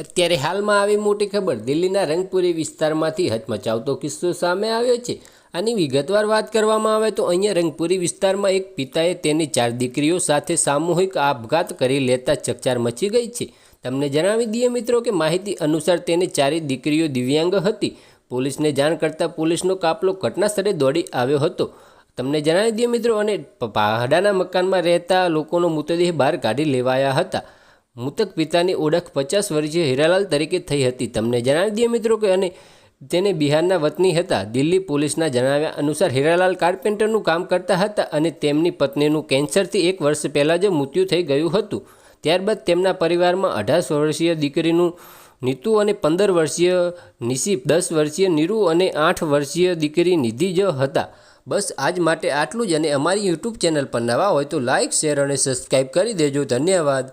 અત્યારે હાલમાં આવી મોટી ખબર દિલ્હીના રંગપુરી વિસ્તારમાંથી હચમચાવતો કિસ્સો સામે આવ્યો છે. આની વિગતવાર વાત કરવામાં આવે તો અહીંયા રંગપુરી વિસ્તારમાં એક પિતાએ તેની ચાર દીકરીઓ સાથે સામૂહિક આપઘાત કરી લેતા ચકચાર મચી ગઈ છે. તમને જણાવી દઈએ મિત્રો કે માહિતી અનુસાર તેની ચારેય દીકરીઓ દિવ્યાંગ હતી. પોલીસને જાણ કરતાં પોલીસનો કાફલો ઘટનાસ્થળે દોડી આવ્યો હતો. તમને જણાવી દઈએ મિત્રો, અને પહાડાના મકાનમાં રહેતા લોકોનો મૃતદેહ બહાર કાઢી લેવાયા હતા. મૃતક પિતાની ઓળખ પચાસ વર્ષીય હીરાલાલ તરીકે થઈ હતી. તમને જણાવી દઈએ મિત્રો કે અને તેને બિહારના વતની હતા. દિલ્હી પોલીસના જણાવ્યા અનુસાર હીરાલાલ કાર્પેન્ટરનું કામ કરતા હતા અને તેમની પત્નીનું કેન્સરથી એક વર્ષ પહેલાં જ મૃત્યુ થઈ ગયું હતું. ત્યારબાદ તેમના પરિવારમાં અઢાર વર્ષીય દીકરીનું નીતુ અને પંદર વર્ષીય નિશી દસ વર્ષીય નીરુ અને આઠ વર્ષીય દીકરી નિધિ જ હતા. બસ આજ માટે આટલું જ અને અમારી યુટ્યુબ ચેનલ પર નવા હોય તો લાઇક શેર અને સબસ્ક્રાઈબ કરી દેજો. ધન્યવાદ.